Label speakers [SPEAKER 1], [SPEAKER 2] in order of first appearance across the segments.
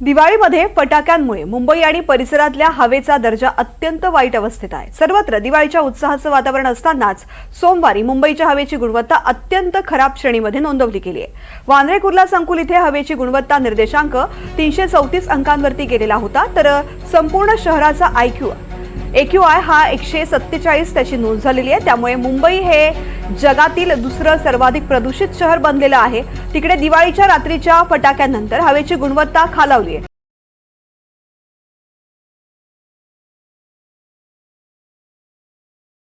[SPEAKER 1] दिवाळीमध्ये फटाक्यांमुळे मुंबई आणि परिसरातल्या हवेचा दर्जा अत्यंत वाईट अवस्थेत आहे. सर्वत्र दिवाळीच्या उत्साहाचं वातावरण असतानाच सोमवारी मुंबईच्या हवेची गुणवत्ता अत्यंत खराब श्रेणीमध्ये नोंदवली गेली आहे. वांद्रे कुर्ला संकुल इथे हवेची गुणवत्ता निर्देशांक तीनशे चौतीस अंकांवरती गेलेला होता तर संपूर्ण शहराचा आयक्यू एक्यू आय हा एकशे सत्तेचाळीस त्याची नोंद झालेली आहे. त्यामुळे मुंबई हे जगातील दुसरं सर्वाधिक प्रदूषित शहर बनलेलं आहे. तिकडे दिवाळीच्या रात्रीच्या फटाक्यानंतर हवेची गुणवत्ता खालावली आहे.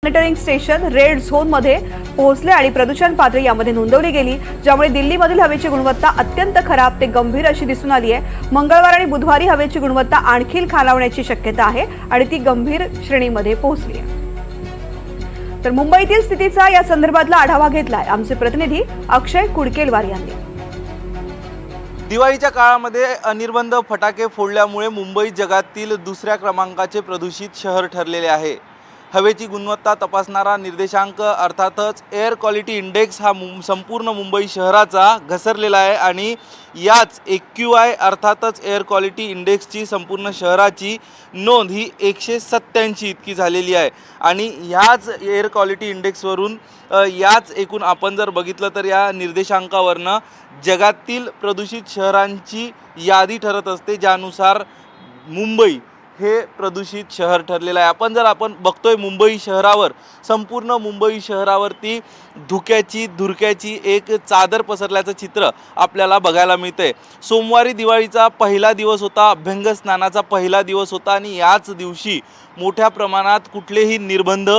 [SPEAKER 1] मॉनिटरिंग स्टेशन रेड झोनमध्ये पोहोचले आणि प्रदूषण पातळी यामध्ये नोंदवली गेली ज्यामुळे दिल्लीमधील हवेची गुणवत्ता अत्यंत खराब ते गंभीर अशी दिसून आली आहे. मंगळवार आणि बुधवारी हवेची गुणवत्ता आणखी खालावण्याची शक्यता आहे आणि ती गंभीर श्रेणीमध्ये पोहोचली आहे. तर मुंबईतील स्थितीचा या संदर्भातला आढावा घेतलाय. आमचे प्रतिनिधी अक्षय कुडकेलवार यांनी.
[SPEAKER 2] दिवाळीच्या काळामध्ये अनिर्बंध फटाके फोडल्यामुळे मुंबई जगातील दुसऱ्या क्रमांकाचे प्रदूषित शहर ठरलेले आहे. हवेची गुणवत्ता तपासणारा निर्देशांक अर्थातच एअर क्वालिटी इंडेक्स हा मुं संपूर्ण मुंबई शहराचा घसरलेला आहे आणि याच एक क्यू आय अर्थातच एअर क्वालिटी इंडेक्सची संपूर्ण शहराची नोंद ही एकशे सत्त्याऐंशी इतकी झालेली आहे. आणि ह्याच एअर क्वालिटी इंडेक्सवरून याच एकूण आपण जर बघितलं तर या निर्देशांकावरनं जगातील प्रदूषित शहरांची यादी ठरत असते ज्यानुसार मुंबई हे प्रदूषित शहर ठरलेलं आहे. आपण जर आपण बघतोय मुंबई शहरावर संपूर्ण मुंबई शहरावरती धुक्याची धुरक्याची एक चादर पसरल्याचं चित्र आपल्याला बघायला मिळतंय. सोमवारी दिवाळीचा पहिला दिवस होता अभ्यंग स्नानाचा पहिला दिवस होता आणि याच दिवशी मोठ्या प्रमाणात कुठलेही निर्बंध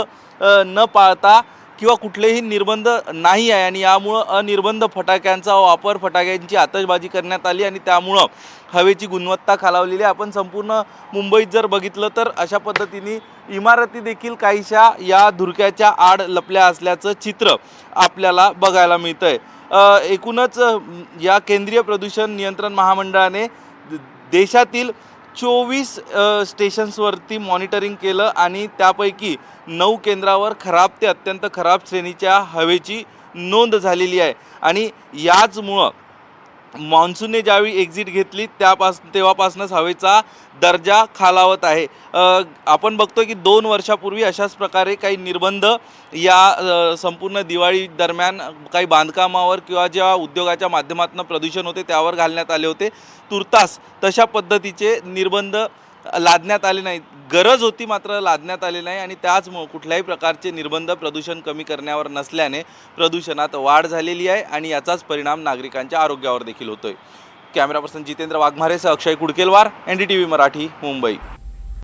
[SPEAKER 2] न पाळता किंवा कुठलेही निर्बंध नाही आहे आणि यामुळं अनिर्बंध फटाक्यांचा वापर फटाक्यांची आतषबाजी करण्यात आली आणि त्यामुळं हवेची गुणवत्ता खालावलेली आहे. आपण संपूर्ण मुंबईत जर बघितलं तर अशा पद्धतीने इमारती देखील काहीशा या धुरक्याच्या आड लपल्या असल्याचं चित्र आपल्याला बघायला मिळतं आहे एकूणच या केंद्रीय प्रदूषण नियंत्रण महामंडळाने देशातील चोवीस स्टेशन्सवरती मॉनिटरिंग केलं आणि त्यापैकी नऊ केंद्रावर खराब ते अत्यंत खराब श्रेणीच्या हवेची नोंद झालेली आहे. आणि याचमुळं मान्सूनने ज्यावेळी एक्झिट घेतली त्यापास तेव्हापासूनच हवेचा दर्जा खालावत आहे. आपण बघतो की दोन वर्षापूर्वी अशाच प्रकारे काही निर्बंध या संपूर्ण दिवाळी दरम्यान काही बांधकामावर किंवा ज्या उद्योगाच्या माध्यमातून प्रदूषण होते त्यावर घालण्यात आले होते. तुर्तास तशा पद्धतीचे निर्बंध लादण्यात आले नाहीत. गरज होती मात्र लादण्यात आले नाही आणि त्याचमुळं कुठल्याही प्रकारचे निर्बंध प्रदूषण कमी करण्यावर नसल्याने प्रदूषणात वाढ झालेली आहे आणि याचाच परिणाम नागरिकांच्या आरोग्यावर देखील होतोय. Camera person Jitendra वाघमारेसह Akshay Kudkelwar N D T V Marathi Mumbai.